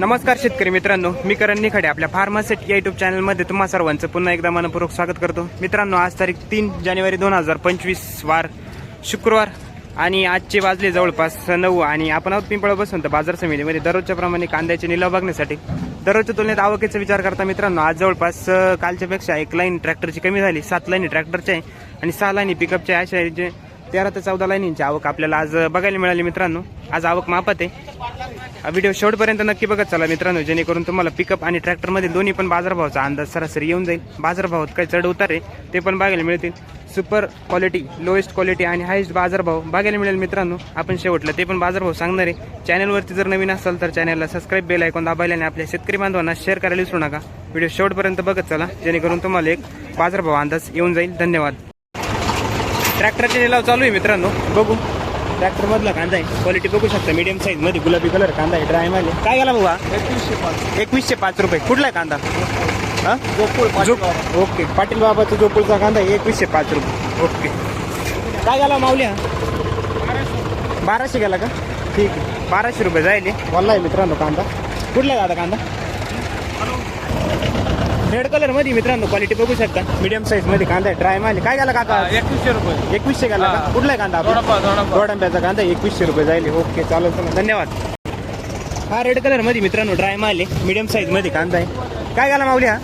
नमस्कार शेतकरी मित्रांनो मी करण निखाडे आपल्या फार्मासेट या युट्यूब चॅनलमध्ये तुम्हा सर्वांचं पुन्हा एकदा मनपूर्वक स्वागत करतो. मित्रांनो आज तारीख तीन जानेवारी दोन हजार पंचवीस वार शुक्रवार आणि आजचे वाजले जवळपास नऊ आणि आपण आहोत पिंपळ बसून तर बाजार समितीमध्ये. दररोजच्या प्रमाणे कांद्याचे निलाव बघण्यासाठी. दररोजच्या तुलनेत आवकेचा विचार करता मित्रांनो आज जवळपास कालच्यापेक्षा एक लाईन ट्रॅक्टरची कमी झाली. सात लाईनी ट्रॅक्टरची आहे आणि सहा लाईनी पिकअपच्या अशा जे तेरा ते चौदा लाईनींची आवक आपल्याला आज बघायला मिळाली मित्रांनो. आज आवक मापत आहे. व्हिडिओ शेवटपर्यंत नक्की बघत चला मित्रांनो जेणेकरून तुम्हाला पिकअप आणि ट्रॅक्टरमध्ये दोन्ही पण बाजारभावाचा अंदाज सरासरी येऊन जाईल. बाजारभावात काय चढ उतार आहे ते पण बघायला मिळतील. सुपर क्वालिटी लोएस्ट क्वालिटी आणि हायेस्ट बाजारभाव बघायला मिळेल मित्रांनो. आपण शेवटला ते पण बाजारभाव सांगणार आहे. चॅनलवरती जर नवीन असाल तर चॅनलला सबस्क्राईब बेल ऐकून दाबायला आणि आपल्या शेतकरी बांधवांना शेअर करायला विसरू नका. व्हिडिओ शेवटपर्यंत बघत चला जेणेकरून तुम्हाला एक बाजारभाव अंदाज येऊन जाईल. धन्यवाद. ट्रॅक्टरचे निलाव चालू आहे मित्रांनो. बघू. ट्रॅक्टर मधला कांदा आहे. क्वालिटी बघू शकता. मीडियम साईजमध्ये गुलाबी कलर कांदा आहे. ड्राय माल. काय गेला बाबा एकवीसशे पाच. एकवीसशे पाच रुपये. कुठला आहे कांदा? हा? ओके. पाटील बाबाचा जोपूरचा कांदा आहे. एकवीसशे पाच रुपये. ओके. काय गेला माऊल्या बाराशे. गेला का? ठीक आहे. बाराशे रुपये जाईल वल्ला आहे मित्रांनो कांदा. कुठला आहे दादा कांदा? रेड कलरमध्ये मित्रांनो क्वालिटी बघू शकता. मीडियम साईजमध्ये कांदा आहे. ड्राय माल. काय गेला काका? एकवीसशे रुपये. एकवीसशे गेला का? हा. कुठला आहे कांदा गोडांब्याचा कांदा एकवीसशे रुपये जाईल. ओके चालेल चला धन्यवाद. हा रेड कलरमध्ये मित्रांनो ड्राय माल आहे. मीडियम साईजमध्ये कांदा आहे. काय गेला माऊली हा?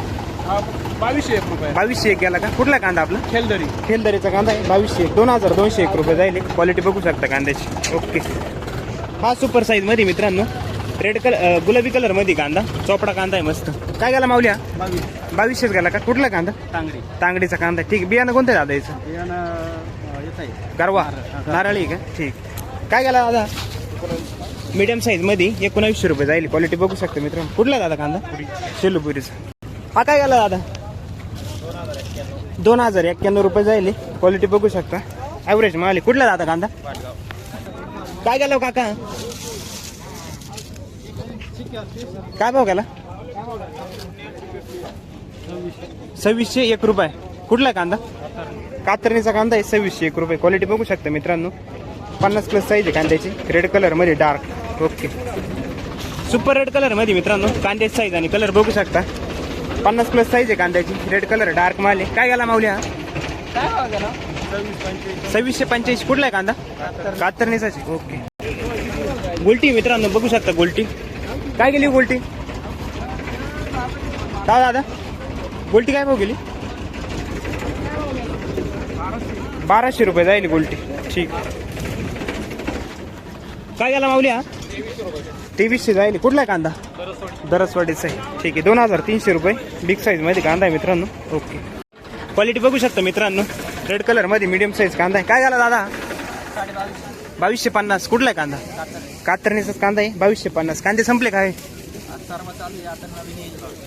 हा, बावीसशे एक रुपये. बावीसशे एक गेला का? कुठला कांदा आपला? खेलदरी. खेलदरीचा कांदा आहे. बावीसशे एक. दोन हजार दोनशे एक रुपये जाईल. क्वालिटी बघू शकता कांद्याची. ओके. हा सुपर साईजमध्ये मित्रांनो रेड कलर गुलाबी कलरमध्ये कांदा. चोपडा कांदा आहे मस्त. काय गेला माऊल्या बावीस. बावीसशेच गेला का? कुठला कांदा? तांगडी. तांगडीचा कांदा. ठीक. बियाणं कोणतं दादा याचं? गरवा. नारळी. का? ठीक. काय गेला दादा? मीडियम साईजमध्ये एकोणावीसशे रुपये जाईल. क्वालिटी बघू शकता मित्रांनो कुठला दादा कांदा? शेलूपुरीचा. हा काय गेला दादा? दोन हजार एक्क्याण्णव रुपये जाईल. क्वालिटी बघू शकता. ॲव्हरेज माल. कुठला दादा कांदा? काय गेला हो काका? काय भाव गेला? सव्वीसशे एक रुपये. कुठला कांदा? कातरणीचा कांदा आहे सव्वीसशे एक रुपये. क्वालिटी बघू शकता मित्रांनो. पन्नास प्लस साईज आहे कांद्याची. रेड कलरमध्ये डार्क ओके सुपर रेड कलरमध्ये मित्रांनो कांद्याची साईज आणि कलर बघू शकता. पन्नास प्लस साईज आहे कांद्याची. रेड कलर डार्क माल आहे. काय गेला माऊली हा? सव्वीसशे पंच्याऐंशी. कुठला आहे कांदा? कातरणीचाच आहे. ओके गोल्टी मित्रांनो बघू शकता गोल्टी काय गेली गोल्टी काय दादा. गोल्टी काय भाव गेली? बाराशे रुपये जाईल गोल्टी ठीक. काय गेला माऊली हा? तेवीसशे जाईल कुठला आहे कांदा? दरसवाडीचा आहे. ठीक आहे. दोन हजार तीनशे रुपये. बिग साईजमध्ये कांदा आहे मित्रांनो. ओके. क्वालिटी बघू शकता मित्रांनो. रेड कलरमध्ये मीडियम साईज कांदा आहे. काय झाला दादा? बावीसशे पन्नास. कुठला आहे कांदा? कातरणीचाच कांदा आहे. बावीसशे पन्नास. कांदे संपले काय?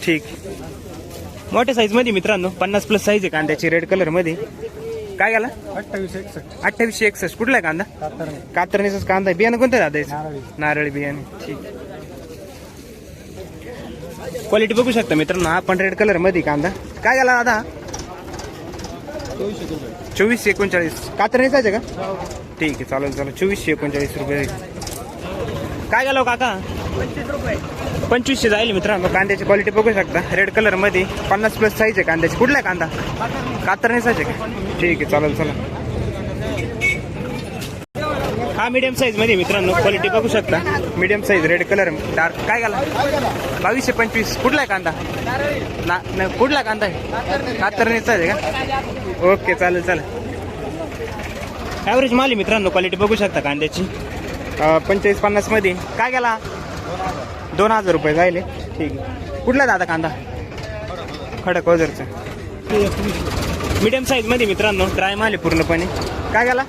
ठीक. मोठ्या साईजमध्ये मित्रांनो पन्नास प्लस साईज आहे कांद्याची रेड कलरमध्ये. काय गेला अठ्ठावीस एकसष्ट. अठ्ठावीसशे एकसष्ट. कुठला आहे कांदा? कातर कातरणीचाच कांदा. आहे बियाणं कोणतं दादा? नारळी. बियाणे. ठीक. क्वालिटी बघू शकता मित्रांनो हा पण रेड कलरमध्ये कांदा. काय गेला दादा? चोवीसशे रुपये एकोणचाळीस. कातरणीचाच आहे का? ठीक आहे चालेल चालेल. चोवीसशे एकोणचाळीस रुपये. काय गेलो काका? पंचवीसशे जाईल मित्रांनो कांद्याची क्वालिटी बघू शकता. रेड कलरमध्ये पन्नास प्लस साईज आहे कांद्याची. कुठला आहे कांदा? साईज आहे का? ठीक आहे चालेल चला. हा मीडियम साईजमध्ये मित्रांनो क्वालिटी बघू शकता. Medium size red colour dark काय घाला? बावीसशे पंचवीस. कुठला आहे कांदा? ना नाही कुठला कांदा आहे? कातरणीचा आहे का? ओके चालेल चालेल. ॲव्हरेज माल मित्रांनो क्वालिटी बघू शकता कांद्याची. पंचेचाळीस पन्नासमध्ये काय गेला दोन हजार रुपये जायले. ठीक आहे. कुठला दादा कांदा? खडक वजरचा मीडियम साईजमध्ये मित्रांनो. ड्राय माल आहे पूर्णपणे. काय गेला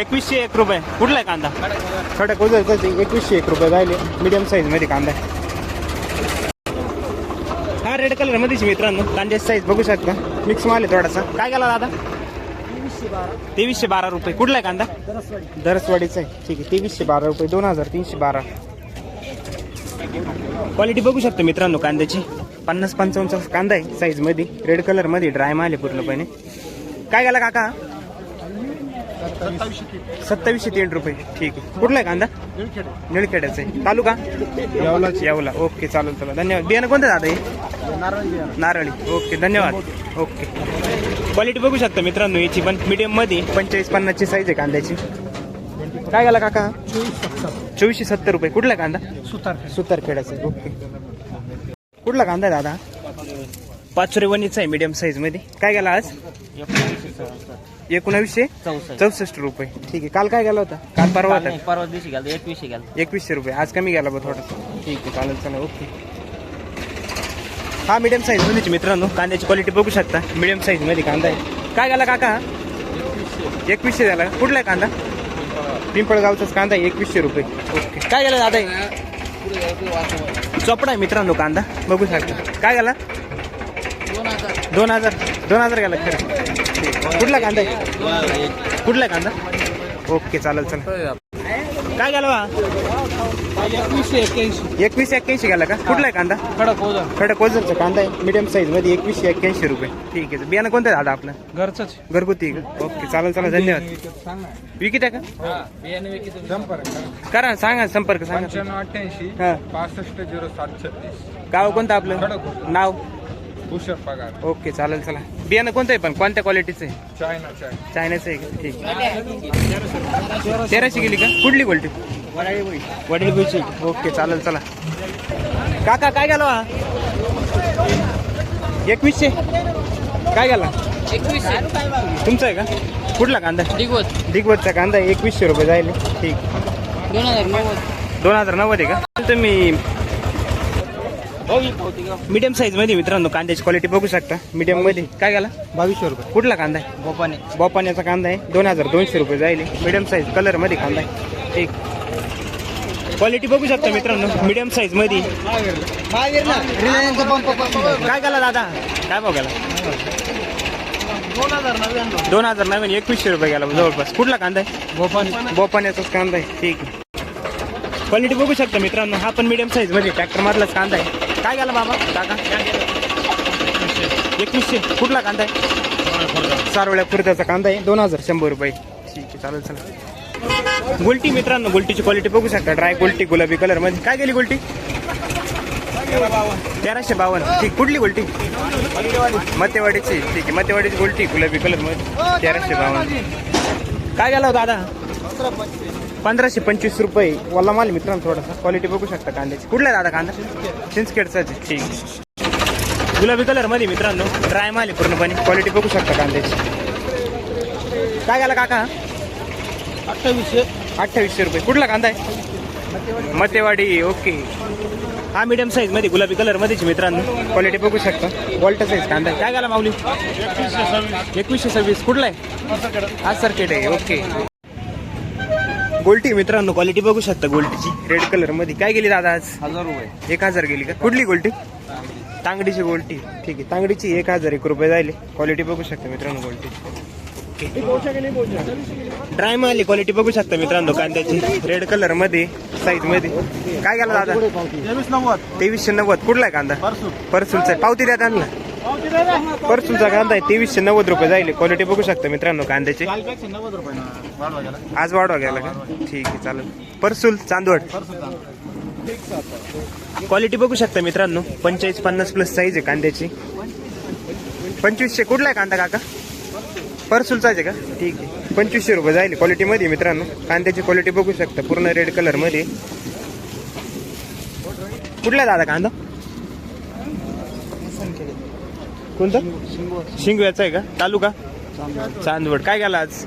एकवीसशे एक रुपये. कुठला आहे कांदा? खडक वजरचा एकवीसशे एक रुपये जायले. मीडियम साईजमध्ये कांदा हा रेड कलर मध्येच मित्रांनो. कांद्याची साईज बघू शकता. मिक्स माल आहे थोडासा. काय गेला दादा? तेवीसशे बारा रुपये. कुठला आहे कांदा? दरसवाडीचा आहे. ठीक आहे. तेवीसशे बारा रुपये. दोन हजार तीनशे बारा. क्वालिटी बघू शकता मित्रांनो कांद्याची. पन्नास पंचावन्नचा कांदा आहे साईजमध्ये रेड कलरमध्ये ड्राय माल आहे पूर्णपणे. काय गेला काका? सत्तावीसशे तीन रुपये. ठीक आहे. कुठला आहे कांदा? निळखेडे निळखेड्याचा आहे. तालुका? यावलाच. येवला. ओके चालेल चला धन्यवाद. बियाणं कोणतं दादा हे? बियाणं. नारळी. ओके धन्यवाद. ओके क्वालिटी बघू शकता मित्रांनो याची पण मीडियममध्ये पंचेचाळीस पन्नासची साईज आहे कांद्याची. काय गेला काका? चोवीसशे सत्तर रुपये. कुठला कांदा? सुतार सुतारखेडाचा ओके. कुठला कांदा आहे दादा? पाचशे वनीचा आहे मीडियम साईजमध्ये. काय गेला आज? एकोणावीसशे चौसष्ट. रुपये. ठीक आहे. काल काय गेला होता? काल परवा होता. परवा दिवशी गेलो एकवीसशे गेलो एकवीसशे रुपये. आज कमी गेला बघ थोडंसं ठीक आहे चालेल चालेल. ओके. हा मीडियम साईज मध्येच मित्रांनो. कांद्याची क्वालिटी बघू शकता. मीडियम साईजमध्ये कांदा आहे. काय गेला काका? एकवीसशे. झाला? कुठला आहे कांदा? पिंपळगावचाच कांदा एकवीसशे रुपये. ओके काय गेला दादा? चोपडा आहे मित्रांनो कांदा. बघू शकता. काय गेला? दोन हजार. दोन हजार गेला खरं. कुठला कांदा आहे? कुठला कांदा? ओके चालेल चालेल. काय गेला बा? एकवीसशे एक्क्याऐंशी. एकवीस एक्क्याऐंशी गेला का? कुठला आहे कांदा? कडक ओझर खडक वजनचा कांदा आहे. मीडियम साईजमध्ये एकवीसशे एक्क्याऐंशी रुपये. ठीक आहे. बियाणं कोणतं आहे दादा आपलं? घरचंच घरगुती आहे. का ओके चालेल चालेल. धन्यवाद. सांग. ना विकित आहे हा बियाणे विकित जंपर करा सांगा संपर्क सांगा. पंच्याण्णव अठ्ठ्याऐंशी हा. पासष्ट झिरो सात छत्तीस. गाव कोणतं आपलं. नाव? पगार. ओके चालेल चला. बियाणं कोणतं आहे पण? कोणत्या क्वालिटीचं आहे? चायना चाय चायनाचं आहे का? ठीक. तेराशे गेली का? कुठली क्वालिटी वडील गुची ओके चालेल चला. काका काय गेलो हा? एकवीसशे? काय गेला? एकवीसशे. तुमचा आहे का? कुठला कांदा? दिगवत दिग्वतचा कांदा एकवीसशे रुपये जाईल ठीक. दोन हजार नव्वद. दोन हजार नव्वद आहे का? तुम्ही मीडियम साईजमध्ये मित्रांनो कांद्याची क्वालिटी बघू शकता. मीडियममध्ये. काय गेला बावीसशे रुपये. कुठला कांदा आहे? गोपाने बोपाण्याचा कांदा आहे. दोन हजार दोनशे रुपये जाईल मीडियम साईज कलरमध्ये कांदा आहे. ठीक क्वालिटी बघू शकता मित्रांनो. मीडियम साईजमध्ये. काय गेला दादा? काय भाव गेला दोन हजार नव्याण्णव. एकवीसशे रुपये गेला जवळपास. कुठला कांदा आहे? गोपाने बोपाण्याचाच कांदा आहे. ठीक आहे. क्वालिटी बघू शकता मित्रांनो. हा पण मीडियम साईजमध्ये. ट्रॅक्टर मधलाच कांदा आहे. काय गेला बाबा? काका? एकवीसशे. कुठला कांदा आहे? सारोळ्या खुर्द्याचा कांदा आहे. दोन हजार शंभर रुपये. ठीक आहे चालेल चला गोल्टी मित्रांनो गोल्टीची क्वालिटी बघू शकता. ड्राय गुलटी गुलाबी कलरमध्ये काय गेली गुलटी? तेराशे बावन्न. ठीक कुठली गुलटी? मतेवाडीची. ठीक आहे मतेवाडीची गोल्टी गुलाबी कलरमध्ये तेराशे बावन्न. काय गेला हो दादा? पंधराशे पंचवीस रुपये वल्ला माल मित्रांनो थोडासा. क्वालिटी बघू शकता कांद्याची. कुठला आहे दादा कांदा? चिंचखेडचाच आहे. ठीक गुलाबी कलरमध्ये मित्रांनो ड्राय माल आहे पूर्णपणे. क्वालिटी बघू शकता कांद्याची. काय गेला काका? अठ्ठावीसशे. अठ्ठावीसशे रुपये. कुठला कांदा आहे? मतेवाडी. ओके. हा मीडियम साईजमध्ये गुलाबी कलर मध्येच मित्रांनो. क्वालिटी बघू शकता. वॉल्टर साईज कांदा आहे. काय गेला माऊली? एकवीसशे सव्वीस. कुठला आहे? हा सर्किट आहे ओके. गोल्टी मित्रांनो क्वालिटी बघू शकता गोल्टीची. रेड कलरमध्ये. काय गेली दादा आज? हजार रुपये. एक हजार गेली का? कुठली गोल्टी? तांगडीची गोल्टी. ठीक आहे तांगडीची एक हजार एक रुपये जायले. क्वालिटी बघू शकता मित्रांनो गोल्टी. ड्राय माल क्वालिटी बघू शकता मित्रांनो कांद्याची. रेड कलरमध्ये साईजमध्ये. काय गेला दादा? तेवीसशे नव्वद. कुठला आहे कांदा? परसू परसूलचा आहे. पावती द्या त्यांना. परसूलचा कांदा आहे तेवीसशे नव्वद रुपये जाईल. क्वालिटी बघू शकता मित्रांनो कांद्याची. आज वाढवा गेला का? ठीक आहे चालेल. परसूल चांदवड. क्वालिटी बघू शकता मित्रांनो. पंचेचाळीस पन्नास प्लस साईज आहे कांद्याची. पंचवीसशे कुठला आहे कांदा काका? परसूलचा आहे का? ठीक आहे. पंचवीसशे रुपये जाईल क्वालिटीमध्ये मित्रांनो. कांद्याची क्वालिटी बघू शकता. पूर्ण रेड कलरमध्ये कुठला दादा कांदा? कोणता? शिंगव्याचा आहे का? तालुका? चांदवड. काय गेला आज?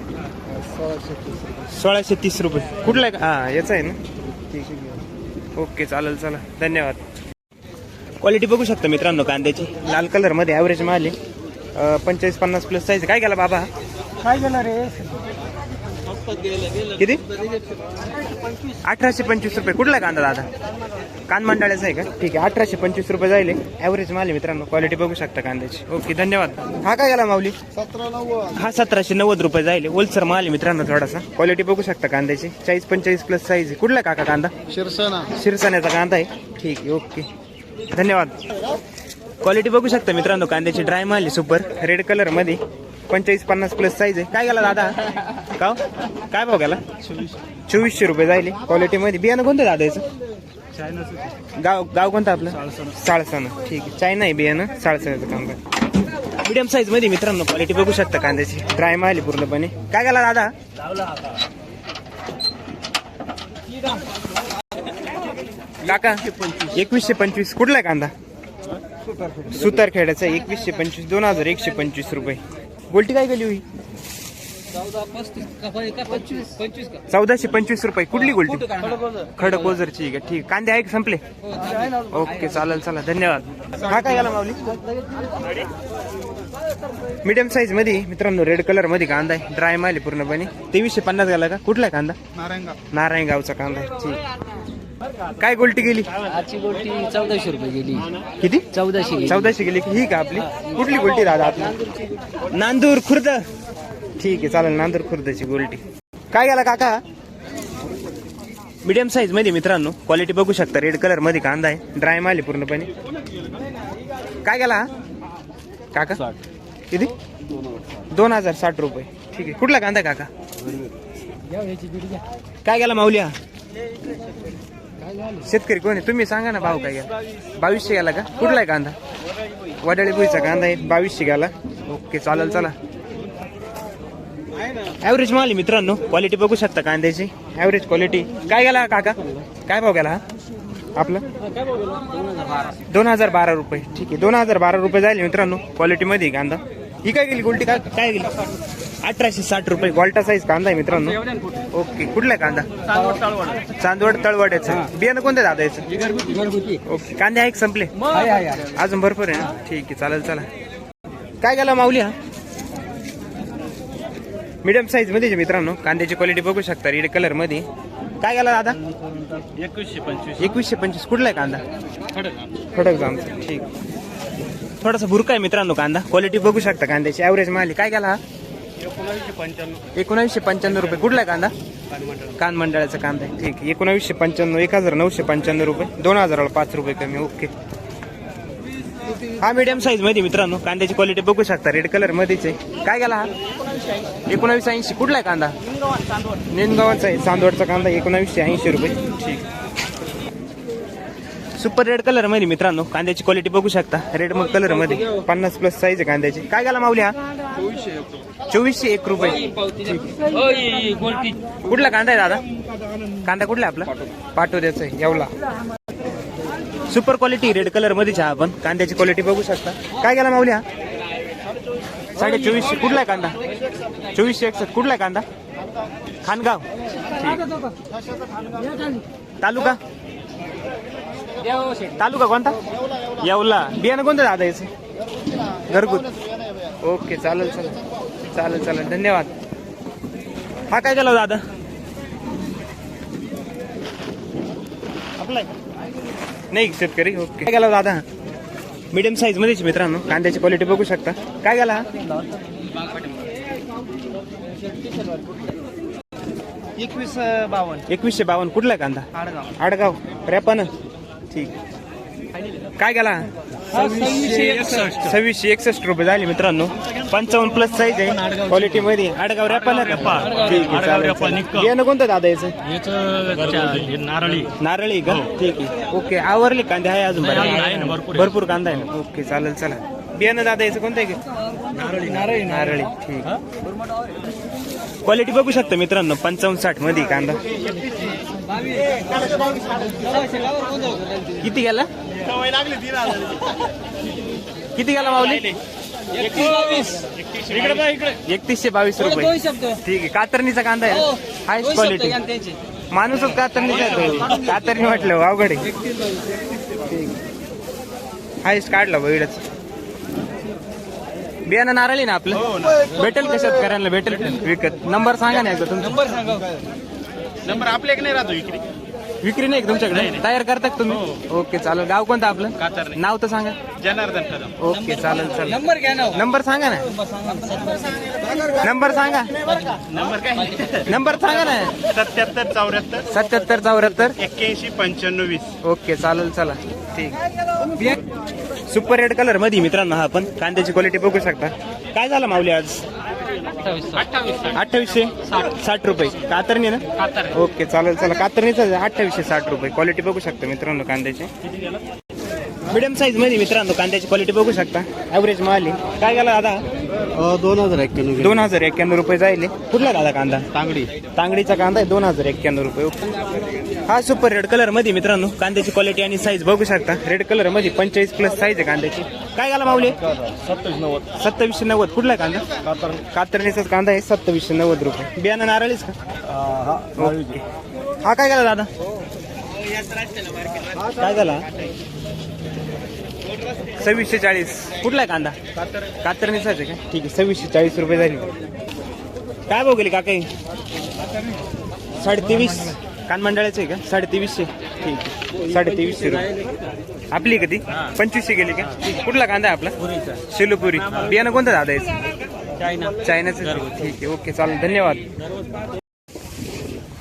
सोळाशे तीस रुपये. कुठला आहे? का हा याचा आहे ना? ओके चालेल चला. धन्यवाद. क्वालिटी बघू शकता मित्रांनो कांद्याची. लाल कलरमध्ये ॲव्हरेज माल आहे. पंचेचाळीस पन्नास प्लस साईज काय गेला बाबा? काय गेला रे? किती? अठराशे पंचवीस रुपये. कुठला कांदा दादा? कान मंडाळ्याचा आहे का? ठीक आहे अठराशे पंचवीस रुपये जाईल ॲव्हरेज माल मित्रांनो क्वालिटी बघू शकता कांद्याची. ओके धन्यवाद. हा काय गेला माऊली? हा सतराशे नव्वद रुपये जाईल ओलसर माल आहे मित्रांनो थोडासा. क्वालिटी बघू शकता कांद्याची. चाळीस पंचेचाळीस प्लस साईज आहे. कुठला काका कांदा? शिरसाना. शिरसाण्याचा कांदा आहे. ठीक आहे ओके धन्यवाद. क्वालिटी बघू शकता मित्रांनो कांद्याची. ड्राय माल आहे सुपर रेड कलरमध्ये. पंचेचाळीस पन्नास प्लस साईज आहे. काय गेला दादा? का काय भाव गेला? चोवीसशे रुपये जायले. क्वालिटी मध्ये. बियाणं कोणतं दादा याचं? गाव गाव कोणतं आपलं? साळसानं ठीक आहे. चायना आहे बियाणं. साळसणाचं काम मीडियम साईजमध्ये मित्रांनो क्वालिटी बघू शकता कांद्याची. ड्राय माली पूर्णपणे. काय गेला दादा? काका एकवीसशे पंचवीस. कुठला आहे कांदा? सुतार खेड्याचा एकवीसशे पंचवीस दोन हजार एकशे पंचवीस रुपये. गोल्टी काय गेली होई? चौदाशे पंचवीस रुपये. कुठली गोल्टी खडक ओझरची आहे का ठीक कांदे आहे का? संपले? ओके चालेल चला धन्यवाद. हा काय गेला माऊली? मीडियम साईजमध्ये मित्रांनो रेड कलरमध्ये कांदा आहे. ड्राय माल पूर्णपणे. तेवीसशे पन्नास गेला का? कुठला आहे कांदा? नारायणगाव. नारायण गावचा कांदा आहे. ठीक. काय गोल्टी गेली? आजची गोल्टी चौदाशे रुपये गेली. किती? चौदाशे. चौदाशे गेली ही का आपली? कुठली गोल्टी दादा आपली? नांदूर खुर्द. ठीक आहे चालेल नांदूर खुर्दची गोल्टी. काय गेला काका? मीडियम साईजमध्ये मित्रांनो क्वालिटी बघू शकता. रेड कलरमध्ये कांदा आहे. ड्राय माल पूर्णपणे. काय गेला? काका? किती? दोन हजार साठ रुपये. ठीक आहे. कुठला कांदा आहे काका? काय गेला माऊलिया? शेतकरी कोण आहे? तुम्ही सांगा ना भाव काय घ्या बावीसशे गेला का? कुठला आहे कांदा? वडाळी भुईचा कांदा आहे. बावीसशे गेला. ओके चालेल चला. ॲव्हरेज माल आहे मित्रांनो. क्वालिटी बघू शकता कांद्याची. ॲव्हरेज क्वालिटी काय गेला काका? काय भाव गेला हा? आपलं? दोन हजार बारा रुपये. ठीक आहे. दोन हजार बारा रुपये जाईल मित्रांनो. क्वालिटीमध्ये कांदा. ही काय गेली गोल्टी काय? काय गेली अठराशे साठ रुपये. गोल्टा साईज कांदा आहे मित्रांनो. ओके. कुठला आहे कांदा? चांदवड तळवाड्याचं. बियाणं कोणतं दादा याचं? ओके. कांदे आहे संपले अजून भरपूर आहे ना? ठीक आहे चालेल चला. काय गेला माऊली हा? मीडियम साईजमध्ये आहे मित्रांनो. कांद्याची क्वालिटी बघू शकता रेड कलरमध्ये. काय गेला दादा? एकवीसशे पंचवीस. एकवीसशे पंचवीस. कुठला आहे कांदा? खडक. जामचा ठीक. थोडासा बुरका आहे मित्रांनो कांदा. क्वालिटी बघू शकता कांद्याची. ॲव्हरेज माल. काय गेला हा? एकोणावीसशे पंच्याण्णव. रुपये. कुठला आहे कांदा? कान मंडळाचा कांदा आहे. ठीक आहे. एकोणावीसशे पंच्याण्णव एक हजार नऊशे पंच्याण्णव रुपये. दोन हजाराला पाच रुपये कमी. ओके. हा मीडियम साईजमध्ये मित्रांनो. कांद्याची क्वालिटी बघू शकता. रेड कलर मध्येच आहे. काय गेला हा? एकोणावीसशे ऐंशी. कुठला आहे कांदा? नेनगावाचा आहे. चांदवडचा कांदा एकोणावीसशे ऐंशी रुपये. ठीक. सुपर रेड कलरमध्ये मित्रांनो कांद्याची क्वालिटी बघू शकता. रेड मग कलरमध्ये. पन्नास प्लस साईज आहे कांद्याची. काय घाला माऊली हा? चोवीसशे एक रुपये. कुठला कांदा आहे दादा? कांदा कुठला आहे आपला? पाटोद्याचा आहे येवला. सुपर क्वालिटी रेड कलरमध्ये आहे आपण. कांद्याची क्वालिटी बघू शकता. काय गेला माऊली हा? साडे चोवीसशे. कुठला आहे कांदा? चोवीसशे एकसष्ट. कुठला आहे कांदा? खानगाव. तालुका? तालुका कोणता? येवला. बियाणं कोणतं दादा याचं? घरगुत. ओके चालेल चालेल. चालेल चालेल. धन्यवाद. हा काय केला दादा? आपला नाही शेतकरी. ओके. काय गेला दादा? मीडियम साईज मध्येच मित्रांनो. कांद्याची क्वालिटी बघू शकता. काय गेला एकवीस बावन्न. एकवीसशे बावन्न. कुठला कांदा? आडगाव. आडगाव. रेपान ठीक. काय गेला सव्वीसशे एकसष्ट. रुपये झाले मित्रांनो. पंचावन्न प्लस साईज आहे. क्वालिटी मध्ये. आडगाव रेपान ठीक आहे कोणतं दादा याचं? नारळी. नारळी का? ठीक आहे. ओके आवरले कांदे आहे अजून. भरपूर कांदा आहे. ना ओके चालेल चला बियाणं दादा याचं कोणतं आहे का? नारळी नारळी नारळी. ठीक. क्वालिटी बघू शकता मित्रांनो पंचावन्न साठमध्ये कांदा. किती गेला? लागली तीन हजार किती गेला माऊली? इकडे बघ इकडे. एकतीसशे बावीस रुपये. ठीक आहे कातरणीचा कांदा आहे हायस्ट क्वालिटी माणूसच कातरणीचा. कातरणी म्हटलं अवघड आहे. हायस्ट काढला बैडच बियाणं नारळी ना आपलं? भेटेल का शेतकऱ्यांना? भेटेल विकत. नंबर सांगा ना एकदा तुमचा. नंबर सांगा नंबर आपल्या एक नाही राहतो इकडे. विक्री नाही का तुमच्याकडे? तयार करता का तुम्ही ओके चालेल. गाव कोणतं आपलं? कातर नाही. नाव तर सांगा. जनार्दन कदम. ओके चालेल चालेल. नंबर घ्या ना नंबर सांगा ना. नंबर सांगा. नंबर काय? नंबर सांगा ना. सत्याहत्तर चौऱ्याहत्तर. सत्याहत्तर चौऱ्याहत्तर. एक्क्याऐंशी पंच्याण्णव वीस ओके चालेल चला. ठीक. सुपर रेड कलरमध्ये मित्रांनो हा आपण कांद्याची क्वालिटी बघू शकता. काय झालं माऊली आज? अठ्ठावीसशे? साठ. रुपये. कातरणी ना? ओके चालेल चला कातरणीच अठ्ठावीसशे साठ रुपये. क्वालिटी बघू शकता मित्रांनो कांद्याची. मिडियम साईजमध्ये मित्रांनो कांद्याची क्वालिटी बघू शकता. ॲव्हरेज माल आहे. काय गेला दादा? दोन हजार एक्क्याण्णव दोन हजार एक्क्याण्णव रुपये जाईल कुठला दादा कांदा? तांगडी. तांगडीचा कांदा आहे दोन हजार एक्क्याण्णव रुपये. हा सुपर रेड कलरमध्ये मित्रांनो कांद्याची क्वालिटी आणि साईज बघू शकता. रेड कलरमध्ये पंचेचाळीस प्लस साईज आहे कांद्याची. काय घाला माऊली? सत्तावीस नव्वद सत्तावीसशे नव्वद. कुठला आहे कांदा? कातरणीचाच कांदा आहे सत्तावीसशे नव्वद रुपये. बियाणं नारळीच का? हा काय झाला दादा? काय झाला? सव्वीसशे चाळीस. कुठला आहे कांदा? कातरणीचाच आहे का? ठीक आहे सव्वीसशे चाळीस रुपये झाली. काय भाव गेली काकाई साडे तेवीस कानमंडळाचं आहे का? साडे तेवीसशे ठीक आहे. साडे तेवीसशे रुपये. आपली कधी पंचवीसशे गेली का? कुठला कांदा आहे आपला? शेलूपुरी. बियाणं कोणतं दादा चायना. चायनाचं. ठीक आहे ओके चालेल. धन्यवाद.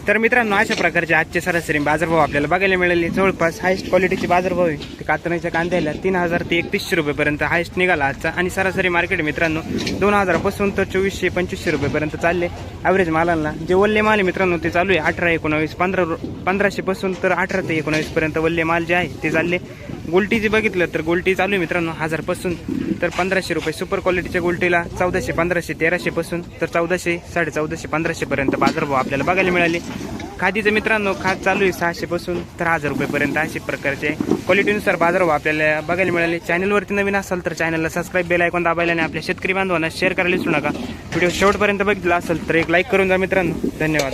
तर मित्रांनो अशा प्रकारचे आजचे सरासरी बाजारभाव आपल्याला बघायला मिळाले. जवळपास हायस्ट क्वालिटीचे बाजारभाव आहे. ते कातण्याच्या कांद्याला तीन हजार ते एकतीसशे रुपयेपर्यंत हायस्ट निघाला आजचा. आणि सरासरी मार्केट मित्रांनो दोन हजारापासून तर चोवीसशे पंचवीसशे रुपयेपर्यंत चालले. ॲव्हरेज मालांना जे वल्ले माल आहे मित्रांनो ते चालू आहे. अठरा एकोणावीस पंधरा पंधराशेपासून तर अठरा ते एकोणावीसपर्यंत वल्ले माल जे आहे ते चालले. गोल्टी जे बघितलं तर गोल्टी चालू आहे मित्रांनो हजारपासून. तर पंधराशे रुपये सुपर क्वालिटीच्या गोल्टीला चौदाशे पंधराशे तेराशे पासून तर चौदाशे साडे चौदाशे पंधराशे पर्यंत बाजारभाव आपल्याला बघायला मिळाले. खादीचं मित्रांनो खाद चालू आहे सहाशे पासून तर हजार रुपयेपर्यंत अशा प्रकारचे क्वालिटीनुसार बाजारभाव आपल्याला बघायला मिळाले. चॅनलवरती नवीन असाल तर चॅनलला सबस्क्राईब बेल ऐकून दाबायला आणि आपल्या शेतकरी बांधवांना शेअर करायला विसरू नका. व्हिडिओ शेवटपर्यंत बघितला असेल तर एक लाईक करून जा मित्रांनो. धन्यवाद.